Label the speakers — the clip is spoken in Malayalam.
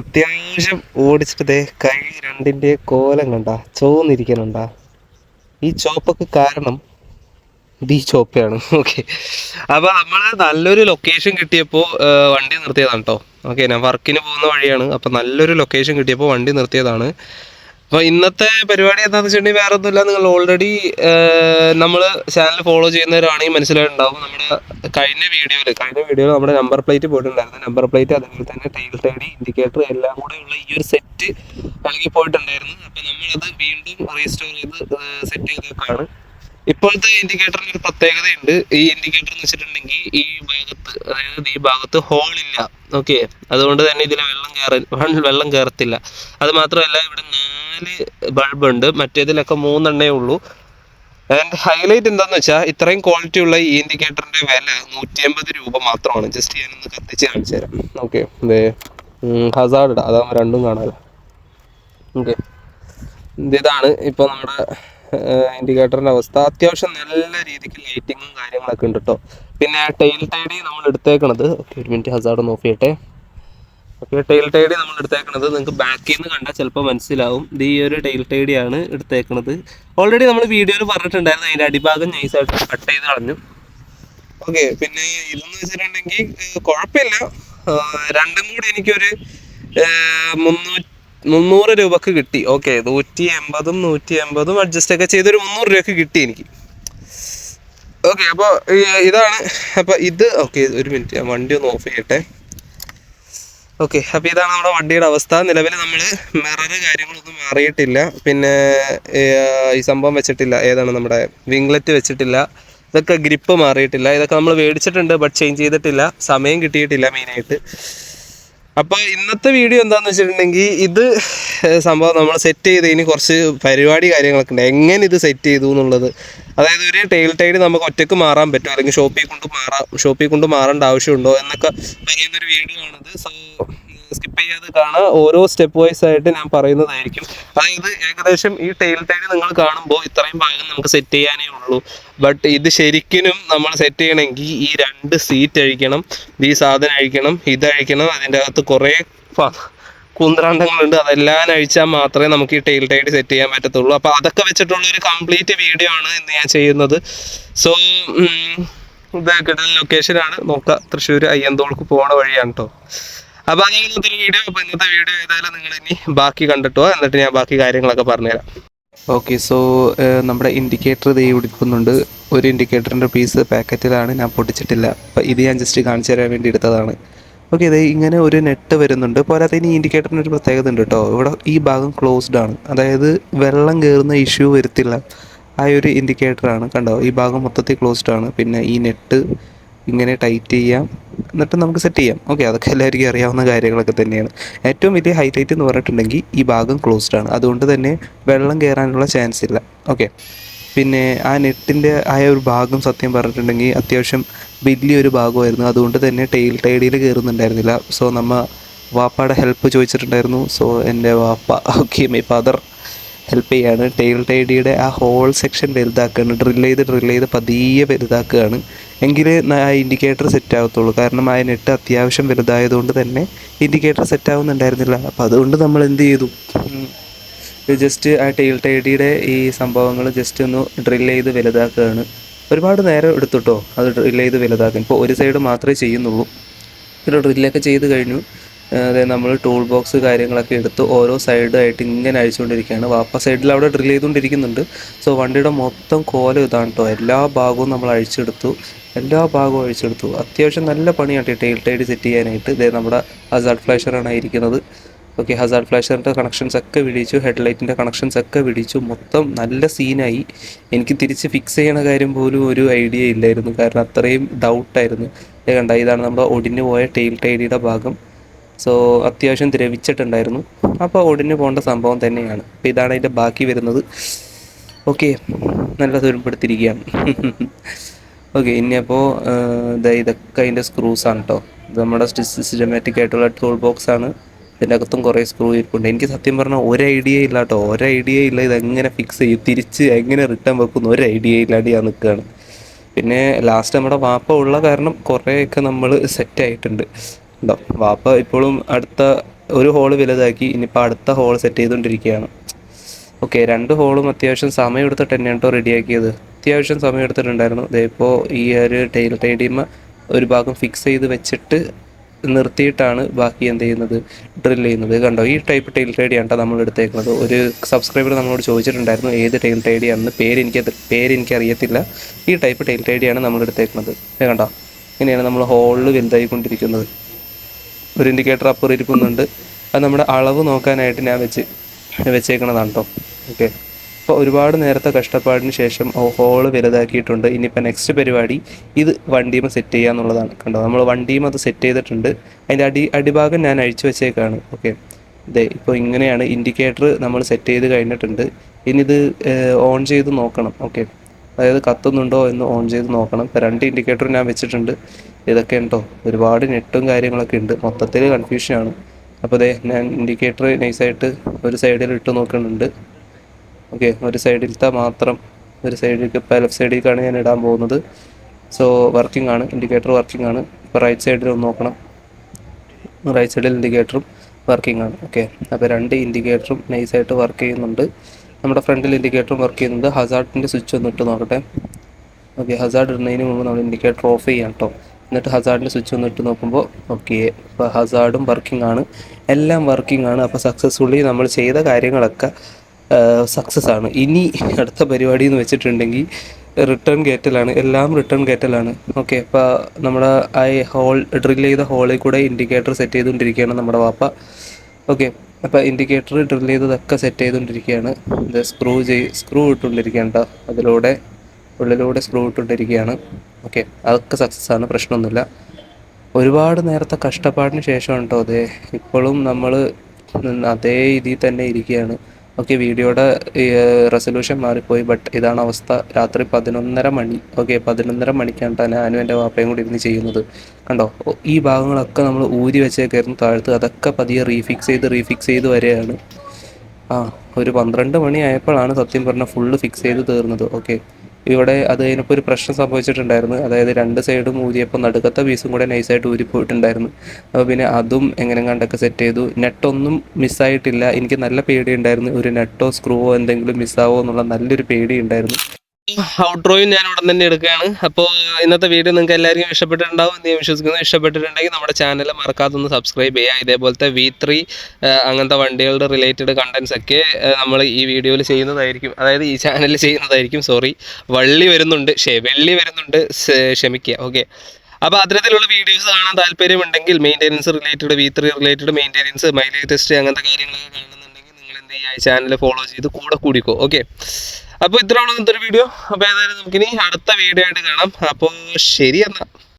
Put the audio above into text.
Speaker 1: അത്യാവശ്യം ഓടിച്ചിട്ട് കൈ രണ്ടിന്റെ കോലം കണ്ട ചോന്നിരിക്കണുണ്ട. ഈ ചോപ്പൊക്കെ കാരണം ബി ചോപ്പയാണ്. ഓക്കെ അപ്പോൾ നമ്മൾ നല്ലൊരു ലൊക്കേഷൻ കിട്ടിയപ്പോൾ വണ്ടി നിർത്തിയതാണ് കേട്ടോ ഓക്കെ ഞാൻ വർക്കിന് പോകുന്ന വഴിയാണ്. അപ്പോൾ നല്ലൊരു ലൊക്കേഷൻ കിട്ടിയപ്പോൾ വണ്ടി നിർത്തിയതാണ്. അപ്പോൾ ഇന്നത്തെ പരിപാടി എന്താണെന്ന് വെച്ചിട്ടുണ്ടെങ്കിൽ വേറെ ഒന്നുമില്ല നിങ്ങൾ ഓൾറെഡി നമ്മൾ ചാനൽ ഫോളോ ചെയ്യുന്നവരാണെങ്കിൽ മനസ്സിലായിട്ടുണ്ടാവും. നമ്മുടെ കഴിഞ്ഞ വീഡിയോയിൽ കഴിഞ്ഞ വീഡിയോയിൽ നമ്മുടെ നമ്പർ പ്ലേറ്റ് പോയിട്ടുണ്ടായിരുന്നു. നമ്പർ പ്ലേറ്റ് അതുപോലെ തന്നെ ടൈൽ തേടി ഇൻഡിക്കേറ്റർ എല്ലാം കൂടെ ഉള്ള ഈ ഒരു സെറ്റ് ഇളകി പോയിട്ടുണ്ടായിരുന്നു. അപ്പോൾ നമ്മളത് വീണ്ടും റീസ്റ്റോർ ചെയ്ത് സെറ്റ് ചെയ്തേക്കാണ്. ഇപ്പോഴത്തെ ഇൻഡിക്കേറ്ററിന് ഒരു പ്രത്യേകതയുണ്ട്. ഈ ഇൻഡിക്കേറ്റർ എന്ന് വെച്ചിട്ടുണ്ടെങ്കിൽ ഈ ഭാഗത്ത് അതായത് ഈ ഭാഗത്ത് ഹോൾ ഇല്ല. ഓക്കെ അതുകൊണ്ട് തന്നെ ഇതിൽ വെള്ളം കയറ വെള്ളം കയറത്തില്ല അത് മാത്രമല്ല ഇവിടെ നാല് ഉണ്ട് മറ്റേതിലൊക്കെ മൂന്നെണ്ണേ ഉള്ളൂ. ആൻഡ് ഹൈലൈറ്റ് എന്താന്ന് വെച്ചാൽ ഇത്രയും ക്വാളിറ്റി ഉള്ള ഈ ഇൻഡിക്കേറ്ററിന്റെ വില നൂറ്റി അമ്പത് രൂപ മാത്രമാണ്. ജസ്റ്റ് ഞാനൊന്ന് കത്തിച്ച് കാണിച്ചു തരാം. ഓക്കെ ഹസാർഡ് ഇടാം. അതാകുമ്പോൾ രണ്ടും കാണാമല്ലോ ഓക്കെ ഇതാണ് ഇപ്പോൾ നമ്മുടെ ഇൻഡിക്കേറ്ററിന്റെ അവസ്ഥ. അത്യാവശ്യം നല്ല രീതിക്ക് ലൈറ്റിങ്ങും കാര്യങ്ങളൊക്കെ ഉണ്ട് കേട്ടോ പിന്നെ ടെയിൽ ടൈഡി നമ്മൾ എടുത്തേക്കണത് ഓക്കെ ഒരു മിനിറ്റ് ഹസാർഡ് ഒന്ന് ഓഫ് ചെയ്യട്ടെ. ഓക്കെ ടെയിൽ ടൈഡി നമ്മൾ എടുത്തേക്കണത്. നിങ്ങൾക്ക് ബാക്കിൽ നിന്ന് കണ്ടാൽ ചിലപ്പോൾ മനസ്സിലാവും. ഇത് ഈ ഒരു ടെയിൽ ടൈഡിയാണ് എടുത്തേക്കണത്. ഓൾറെഡി നമ്മൾ വീഡിയോയിൽ പറഞ്ഞിട്ടുണ്ടായിരുന്നു അതിന്റെ അടിഭാഗം നൈസായിട്ട് കട്ട് ചെയ്ത് കളഞ്ഞു. ഓക്കെ പിന്നെ ഇതെന്ന് വെച്ചിട്ടുണ്ടെങ്കിൽ കുഴപ്പമില്ല. രണ്ടും കൂടി എനിക്കൊരു മുന്നൂറ്റി മുന്നൂറ് രൂപക്ക് കിട്ടി. ഓക്കെ നൂറ്റി എൺപതും നൂറ്റി എൺപതും അഡ്ജസ്റ്റ് ഒക്കെ ചെയ്തൊരു മുന്നൂറ് രൂപക്ക് കിട്ടി എനിക്ക്. ഓക്കെ അപ്പോൾ ഇതാണ്. അപ്പോൾ ഇത് ഓക്കെ ഒരു മിനിറ്റ് വണ്ടി ഒന്ന് ഓഫ് ചെയ്യട്ടെ. ഓക്കെ അപ്പോൾ ഇതാണ് നമ്മുടെ വണ്ടിയുടെ അവസ്ഥ. നിലവിൽ നമ്മൾ മിറർ കാര്യങ്ങളൊന്നും മാറിയിട്ടില്ല. പിന്നെ ഈ സംഭവം വെച്ചിട്ടില്ല. ഏതാണ് നമ്മുടെ വിംഗ്ലറ്റ് വെച്ചിട്ടില്ല. ഇതൊക്കെ ഗ്രിപ്പ് മാറിയിട്ടില്ല. ഇതൊക്കെ നമ്മൾ മേടിച്ചിട്ടുണ്ട് ബട്ട് ചേഞ്ച് ചെയ്തിട്ടില്ല. സമയം കിട്ടിയിട്ടില്ല മെയിനായിട്ട്. അപ്പോൾ ഇന്നത്തെ വീഡിയോ എന്താണെന്ന് വെച്ചിട്ടുണ്ടെങ്കിൽ ഇത് സംഭവം നമ്മൾ സെറ്റ് ചെയ്ത് ഇനി കുറച്ച് പരിപാടി കാര്യങ്ങളൊക്കെ ഉണ്ട്. എങ്ങനെ ഇത് സെറ്റ് ചെയ്തു എന്നുള്ളത്. അതായത് ഒരു ടെയിൽ ടൈഡ് നമുക്ക് ഒറ്റയ്ക്ക് മാറാൻ പറ്റും? അല്ലെങ്കിൽ ഷോപ്പിൽ കൊണ്ട് മാറാം ഷോപ്പിൽ കൊണ്ട് മാറേണ്ട ആവശ്യമുണ്ടോ? എന്നൊക്കെ പറയുന്നൊരു വീഡിയോ ആണിത്. സോ സ്കിപ്പ് ചെയ്യാതെ കാണുക ഓരോ സ്റ്റെപ്പ് വൈസ് ആയിട്ട് ഞാൻ പറയുന്നതായിരിക്കും. അതായത് ഏകദേശം ഈ ടൈൽ ടൈഡ് നിങ്ങൾ കാണുമ്പോൾ ഇത്രയും ഭാഗം നമുക്ക് സെറ്റ് ചെയ്യാനേ ഉള്ളൂ. ബട്ട് ഇത് ശരിക്കും നമ്മൾ സെറ്റ് ചെയ്യണമെങ്കിൽ ഈ രണ്ട് സീറ്റ് അഴിക്കണം. ഈ സാധനം അഴിക്കണം ഇത് അഴിക്കണം അതിന്റെ അകത്ത് കുറേ കുന്ത്രാണ്ടങ്ങളുണ്ട്. അതെല്ലാം അഴിച്ചാൽ മാത്രമേ നമുക്ക് ഈ ടൈൽ ടൈഡ് സെറ്റ് ചെയ്യാൻ പറ്റത്തുള്ളൂ. അപ്പോൾ അതൊക്കെ വെച്ചിട്ടുള്ള ഒരു കംപ്ലീറ്റ് വീഡിയോ ആണ് ഇന്ന് ഞാൻ ചെയ്യുന്നത്. സോ ഇത് കിടൽ ലൊക്കേഷനാണ് നോക്കുക തൃശ്ശൂർ അയ്യന്തോൾക്ക് പോണ വഴിയാണ് കേട്ടോ അപ്പോൾ അങ്ങനെ ഇന്നത്തെ വീഡിയോ അപ്പോൾ ഇന്നത്തെ വീഡിയോ ഏതായാലും നിങ്ങൾ ഇനി ബാക്കി കണ്ടിട്ടോ. എന്നിട്ട് ഞാൻ ബാക്കി കാര്യങ്ങളൊക്കെ പറഞ്ഞുതരാം.
Speaker 2: ഓക്കെ സോ നമ്മുടെ ഇൻഡിക്കേറ്റർ ദൈവം ഇടിക്കുന്നുണ്ട് ഒരു ഇൻഡിക്കേറ്ററിന്റെ പീസ് പാക്കറ്റിലാണ് ഞാൻ പൊട്ടിച്ചിട്ടില്ല. അപ്പോൾ ഇത് ഞാൻ ജസ്റ്റ് കാണിച്ചു തരാൻ വേണ്ടി എടുത്തതാണ്. ഓക്കെ ഇത് ഇങ്ങനെ ഒരു നെറ്റ് വരുന്നുണ്ട്. പോരാതെ ഇനി ഇൻഡിക്കേറ്ററിന് ഒരു പ്രത്യേകത ഉണ്ട് കേട്ടോ. ഇവിടെ ഈ ഭാഗം ക്ലോസ്ഡ് ആണ്. അതായത് വെള്ളം കയറുന്ന ഇഷ്യൂ വരുത്തില്ല. ആ ഒരു ഇൻഡിക്കേറ്ററാണ് കണ്ടോ? ഈ ഭാഗം മൊത്തത്തിൽ ക്ലോസ്ഡ് ആണ്. പിന്നെ ഈ നെറ്റ് ഇങ്ങനെ ടൈറ്റ് ചെയ്യാം. എന്നിട്ട് നമുക്ക് സെറ്റ് ചെയ്യാം. ഓക്കെ അതൊക്കെ എല്ലാവർക്കും അറിയാവുന്ന കാര്യങ്ങളൊക്കെ തന്നെയാണ്. ഏറ്റവും വലിയ ഹൈലൈറ്റ് എന്ന് പറഞ്ഞിട്ടുണ്ടെങ്കിൽ ഈ ഭാഗം ക്ലോസ്ഡ് ആണ്. അതുകൊണ്ട് തന്നെ വെള്ളം കയറാനുള്ള ചാൻസ് ഇല്ല. ഓക്കെ പിന്നെ ആ നെറ്റിന്റെ ആയ ഒരു ഭാഗം സത്യം പറഞ്ഞിട്ടുണ്ടെങ്കിൽ അത്യാവശ്യം വലിയൊരു ഭാഗമായിരുന്നു. അതുകൊണ്ട് തന്നെ ടെയിൽ ടൈഡിൽ കയറുന്നുണ്ടായിരുന്നില്ല സോ നമ്മൾ വാപ്പയുടെ ഹെൽപ്പ് ചോദിച്ചിട്ടുണ്ടായിരുന്നു. സോ എന്റെ വാപ്പ ഓക്കെ മൈ ഫാദർ ഹെൽപ്പ് ചെയ്യാണ്. ടെയിൽ ടൈഡിയുടെ ആ ഹോൾ സെക്ഷൻ വലുതാക്കുകയാണ് ഡ്രിൽ ചെയ്ത് ഡ്രിൽ ചെയ്ത് പതിയെ വലുതാക്കുകയാണ്. എങ്കിലേ ആ ഇൻഡിക്കേറ്റർ സെറ്റ് ആകത്തുള്ളൂ കാരണം ആ നെറ്റ് അത്യാവശ്യം വലുതായതുകൊണ്ട് തന്നെ ഇൻഡിക്കേറ്റർ സെറ്റ് ആവുന്നുണ്ടായിരുന്നില്ല. അപ്പോൾ അതുകൊണ്ട് നമ്മൾ എന്ത് ചെയ്തു? ജസ്റ്റ് ആ ടെയിൽ ടൈഡിയുടെ ഈ സംഭവങ്ങൾ ജസ്റ്റ് ഒന്ന് ഡ്രിൽ ചെയ്ത് വലുതാക്കുകയാണ്. ഒരുപാട് നേരം എടുത്തുട്ടോ അത് ഡ്രിൽ ചെയ്ത് വലുതാക്കാൻ. ഇപ്പോൾ ഒരു സൈഡ് മാത്രമേ ചെയ്യുന്നുള്ളൂ. ഒരു ഡ്രില്ലൊക്കെ ചെയ്ത് കഴിഞ്ഞു. അതായത് നമ്മൾ ടൂൾ ബോക്സ് കാര്യങ്ങളൊക്കെ എടുത്ത് ഓരോ സൈഡായിട്ട് ഇങ്ങനെ അഴിച്ചുകൊണ്ടിരിക്കുകയാണ്. വാപ്പ സൈഡിൽ അവിടെ ഡ്രിൽ ചെയ്തുകൊണ്ടിരിക്കുന്നുണ്ട്. സോ വണ്ടിയുടെ മൊത്തം കോല ഇതാണ് കേട്ടോ എല്ലാ ഭാഗവും നമ്മൾ അഴിച്ചെടുത്തു. എല്ലാ ഭാഗവും അഴിച്ചെടുത്തു. അത്യാവശ്യം നല്ല പണിയാണ് ടെയിൽ ടൈഡ് സെറ്റ് ചെയ്യാനായിട്ട്. ഇതേ നമ്മുടെ ഹസാർഡ് ഫ്ലാഷറാണ് ഇരിക്കുന്നത് ഓക്കെ ഹസാർഡ് ഫ്ലാഷറിന്റെ കണക്ഷൻസ് ഒക്കെ വിടിച്ചു ഹെഡ്ലൈറ്റിന്റെ കണക്ഷൻസ് ഒക്കെ വിടിച്ചു മൊത്തം നല്ല സീനായി എനിക്ക് തിരിച്ച് ഫിക്സ് ചെയ്യണ കാര്യം പോലും ഒരു ഐഡിയ ഇല്ലായിരുന്നു. കാരണം അത്രയും ഡൗട്ടായിരുന്നു കണ്ട ഇതാണ് നമ്മുടെ ഒടിഞ്ഞു പോയ ടെയിൽ ടൈഡിയുടെ ഭാഗം. സോ അത്യാവശ്യം ദ്രവിച്ചിട്ടുണ്ടായിരുന്നു. അപ്പോൾ ഒടിഞ്ഞു പോകേണ്ട സംഭവം തന്നെയാണ്. അപ്പോൾ ഇതാണ് അതിന്റെ ബാക്കി വരുന്നത്. ഓക്കെ നല്ല തുരുമ്പെടുത്തിരിക്കുകയാണ് ഓക്കെ ഇനിയപ്പോൾ ഇതൊക്കെ അതിന്റെ സ്ക്രൂസ് ആണ് കേട്ടോ ഇത് നമ്മുടെ സിസ്റ്റമാറ്റിക് ആയിട്ടുള്ള ടൂൾ ബോക്സ് ആണ്. ഇതിന്റെ അകത്തും കുറേ സ്ക്രൂ ഇരിപ്പുണ്ട്. എനിക്ക് സത്യം പറഞ്ഞാൽ ഒരു ഐഡിയ ഇല്ല കേട്ടോ ഒരു ഐഡിയ ഇല്ല ഇതെങ്ങനെ ഫിക്സ് ചെയ്യും? തിരിച്ച് എങ്ങനെ റിട്ടേൺ വെക്കുന്നു? ഒരു ഐഡിയ ഇല്ലാണ്ട് ഞാൻ നിൽക്കുകയാണ്. പിന്നെ ലാസ്റ്റ് നമ്മുടെ വാപ്പ ഉള്ള കാരണം കുറേയൊക്കെ നമ്മൾ സെറ്റ് ആയിട്ടുണ്ട്. ഉണ്ടോ? വാപ്പ ഇപ്പോഴും അടുത്ത ഒരു ഹോൾ വലുതാക്കി ഇനിയിപ്പോൾ അടുത്ത ഹോൾ സെറ്റ് ചെയ്തുകൊണ്ടിരിക്കുകയാണ് ഓക്കെ രണ്ട് ഹോളും അത്യാവശ്യം സമയം എടുത്തിട്ട് തന്നെയാണ് കേട്ടോ റെഡിയാക്കിയത് അത്യാവശ്യം സമയം എടുത്തിട്ടുണ്ടായിരുന്നു. ഇതിപ്പോൾ ഈ ഒരു ടൈൽ ടൈഡിമ ഒരു ഭാഗം ഫിക്സ് ചെയ്ത് വെച്ചിട്ട് നിർത്തിയിട്ടാണ് ബാക്കി എന്ത് ചെയ്യുന്നത്? ഡ്രിൽ ചെയ്യുന്നത്. കണ്ടോ ഈ ടൈപ്പ് ടൈൽ ടൈഡിയാണ് നമ്മൾ എടുത്തേക്കുന്നത് ഒരു സബ്സ്ക്രൈബർ നമ്മളോട് ചോദിച്ചിട്ടുണ്ടായിരുന്നു ഏത് ടൈൽ ടൈഡിയാണെന്ന് പേര് എനിക്ക് പേര് എനിക്ക് അറിയത്തില്ല. ഈ ടൈപ്പ് ടൈൽ ടൈഡിയാണ് നമ്മൾ എടുത്തേക്കുന്നത് കണ്ടോ? ഇങ്ങനെയാണ് നമ്മൾ ഹോളിൽ വലുതായിക്കൊണ്ടിരിക്കുന്നത്. ഒരു ഇൻഡിക്കേറ്റർ അപ്പുറം ഇരിക്കുന്നുണ്ട്. അത് നമ്മുടെ അളവ് നോക്കാനായിട്ട് ഞാൻ വെച്ച് വെച്ചേക്കണതാണ് കേട്ടോ ഓക്കെ അപ്പോൾ ഒരുപാട് നേരത്തെ കഷ്ടപ്പാടിന് ശേഷം ഹോൾ വലുതാക്കിയിട്ടുണ്ട്. ഇനിയിപ്പോൾ നെക്സ്റ്റ് പരിപാടി ഇത് വണ്ടിയും സെറ്റ് ചെയ്യുക എന്നുള്ളതാണ് കണ്ടോ? നമ്മൾ വണ്ടിയും അത് സെറ്റ് ചെയ്തിട്ടുണ്ട്. അതിന്റെ അടി അടിഭാഗം ഞാൻ അഴിച്ചു വെച്ചേക്കാണ്. ഓക്കെ ഇതേ ഇപ്പോൾ ഇങ്ങനെയാണ് ഇൻഡിക്കേറ്റർ നമ്മൾ സെറ്റ് ചെയ്ത് കഴിഞ്ഞിട്ടുണ്ട്. ഇനി ഇത് ഓൺ ചെയ്ത് നോക്കണം. ഓക്കെ അതായത് കത്തുന്നുണ്ടോ എന്ന് ഓൺ ചെയ്ത് നോക്കണം. ഇപ്പോൾ രണ്ട് ഇൻഡിക്കേറ്റർ ഞാൻ വെച്ചിട്ടുണ്ട്. ഇതൊക്കെ ഉണ്ടോ? ഒരുപാട് നെറ്റും കാര്യങ്ങളൊക്കെ ഉണ്ട്. മൊത്തത്തിൽ കൺഫ്യൂഷനാണ് അപ്പോൾ അതെ ഞാൻ ഇൻഡിക്കേറ്റർ നൈസായിട്ട് ഒരു സൈഡിൽ ഇട്ട് നോക്കുന്നുണ്ട്. ഓക്കെ ഒരു സൈഡിലത്തെ മാത്രം ഒരു സൈഡിലേക്ക് ഇപ്പോൾ ലെഫ്റ്റ് സൈഡിലേക്കാണ് ഞാൻ ഇടാൻ പോകുന്നത്. സോ വർക്കിംഗ് ആണ്. ഇൻഡിക്കേറ്റർ വർക്കിംഗ് ആണ്. ഇപ്പോൾ റൈറ്റ് സൈഡിൽ ഒന്ന് നോക്കണം. റൈറ്റ് സൈഡിൽ ഇൻഡിക്കേറ്ററും വർക്കിംഗ് ആണ്. ഓക്കെ അപ്പോൾ രണ്ട് ഇൻഡിക്കേറ്ററും നൈസായിട്ട് വർക്ക് ചെയ്യുന്നുണ്ട്. നമ്മുടെ ഫ്രണ്ടിൽ ഇൻഡിക്കേറ്ററും വർക്ക് ചെയ്യുന്നുണ്ട് ഹസാർഡിന്റെ സ്വിച്ച് ഒന്ന് ഇട്ട് നോക്കട്ടെ. ഓക്കെ ഹസാർഡ് ഇടുന്നതിന് മുമ്പ് നമ്മൾ ഇൻഡിക്കേറ്റർ ഓഫ് ചെയ്യാം കേട്ടോ എന്നിട്ട് ഹസാർഡിന്റെ സ്വിച്ച് ഒന്ന് ഇട്ട് നോക്കുമ്പോൾ ഓക്കെ ഇപ്പോൾ ഹസാർഡും വർക്കിംഗ് ആണ്. എല്ലാം വർക്കിംഗ് ആണ്. അപ്പോൾ സക്സസ്ഫുള്ളി നമ്മൾ ചെയ്ത കാര്യങ്ങളൊക്കെ സക്സസ് ആണ്. ഇനി അടുത്ത പരിപാടി എന്ന് വെച്ചിട്ടുണ്ടെങ്കിൽ റിട്ടേൺ ഗേറ്റലാണ് എല്ലാം റിട്ടേൺ ഗേറ്റലാണ് ഓക്കെ അപ്പോൾ നമ്മുടെ ആ ഹോൾ ഡ്രിൽ ചെയ്ത ഹോളിൽ കൂടെ ഇൻഡിക്കേറ്റർ സെറ്റ് ചെയ്തുകൊണ്ടിരിക്കുകയാണ് നമ്മുടെ വാപ്പ. ഓക്കെ അപ്പോൾ ഇൻഡിക്കേറ്റർ ഡ്രിൽ ചെയ്തതൊക്കെ സെറ്റ് ചെയ്തുകൊണ്ടിരിക്കുകയാണ്. ഇത് സ്ക്രൂ ചെയ് സ്ക്രൂ ഇട്ടുകൊണ്ടിരിക്കുകയാണ് കേട്ടോ അതിലൂടെ ഉള്ളിലൂടെ സ്ക്രൂ ഇട്ടുകൊണ്ടിരിക്കുകയാണ്. ഓക്കെ അതൊക്കെ സക്സസ് ആണ് പ്രശ്നമൊന്നുമില്ല. ഒരുപാട് നേരത്തെ കഷ്ടപ്പാടിന് ശേഷം ഉണ്ടോ അതെ ഇപ്പോഴും നമ്മൾ അതേ ഇതിൽ തന്നെ ഇരിക്കുകയാണ്. ഓക്കെ വീഡിയോയുടെ റെസൊല്യൂഷൻ മാറിപ്പോയി ബട്ട് ഇതാണ് അവസ്ഥ. രാത്രി പതിനൊന്നര മണി ഓക്കെ പതിനൊന്നര മണിക്കാണ് തന്നെ ഞാനും എന്റെ വാപ്പയും കൂടി ഇരുന്ന് ചെയ്യുന്നത്. കണ്ടോ? ഈ ഭാഗങ്ങളൊക്കെ നമ്മൾ ഊരി വെച്ചേക്കായിരുന്നു താഴ്ത്ത്. അതൊക്കെ പതിയെ റീഫിക്സ് ചെയ്ത് റീഫിക്സ് ചെയ്ത് വരികയാണ് ആ ഒരു പന്ത്രണ്ട് മണി ആയപ്പോഴാണ് സത്യം പറഞ്ഞാൽ ഫുള്ള് ഫിക്സ് ചെയ്ത് തീർന്നത്. ഓക്കെ ഇവിടെ അത് കഴിഞ്ഞപ്പോൾ ഒരു പ്രശ്നം സംഭവിച്ചിട്ടുണ്ടായിരുന്നു. അതായത് രണ്ട് സൈഡും ഊരിയപ്പോൾ നടുക്കത്തെ പീസും കൂടെ നൈസായിട്ട് ഊരിപ്പോയിട്ടുണ്ടായിരുന്നു അപ്പോൾ പിന്നെ അതും എങ്ങനെ കണ്ടൊക്കെ സെറ്റ് ചെയ്തു. നെറ്റൊന്നും മിസ്സായിട്ടില്ല എനിക്ക് നല്ല പേടിയുണ്ടായിരുന്നു. ഒരു നെറ്റോ സ്ക്രൂവോ എന്തെങ്കിലും മിസ്സാവോ എന്നുള്ള നല്ലൊരു പേടിയുണ്ടായിരുന്നു.
Speaker 1: ഔട്ട്രോയും ഞാൻ ഉടൻ തന്നെ എടുക്കുകയാണ്. അപ്പോൾ ഇന്നത്തെ വീഡിയോ നിങ്ങൾക്ക് എല്ലാവർക്കും ഇഷ്ടപ്പെട്ടിട്ടുണ്ടാവും. എന്ന് ഞാൻ വിശ്വസിക്കുന്നു ഇഷ്ടപ്പെട്ടിട്ടുണ്ടെങ്കിൽ നമ്മുടെ ചാനൽ മറക്കാതെ ഒന്ന് സബ്സ്ക്രൈബ് ചെയ്യുക. ഇതേപോലത്തെ വി ത്രീ അങ്ങനത്തെ വണ്ടികളുടെ റിലേറ്റഡ് കണ്ടൻസ് ഒക്കെ നമ്മൾ ഈ വീഡിയോയിൽ ചെയ്യുന്നതായിരിക്കും. അതായത് ഈ ചാനലിൽ ചെയ്യുന്നതായിരിക്കും. സോറി വള്ളി വരുന്നുണ്ട്. ഷേ വെള്ളി വരുന്നുണ്ട്. ക്ഷമിക്കുക. ഓക്കെ അപ്പോൾ അത്തരത്തിലുള്ള വീഡിയോസ് കാണാൻ താല്പര്യമുണ്ടെങ്കിൽ maintenance related V three related maintenance mileage test അങ്ങനത്തെ കാര്യങ്ങളൊക്കെ കാണുന്നുണ്ടെങ്കിൽ നിങ്ങൾ എന്ത് ചെയ്യുക? ഈ ചാനൽ ഫോളോ ചെയ്ത് കൂടെ കൂടിക്കോ. ഓക്കെ അപ്പോൾ ഇത്രയുള്ള ഇന്നത്തെ വീഡിയോ അപ്പോൾ ഏതായാലും നമുക്കിനി അടുത്ത വീഡിയോ ആയിട്ട് കാണാം. അപ്പോൾ ശരി എന്നാൽ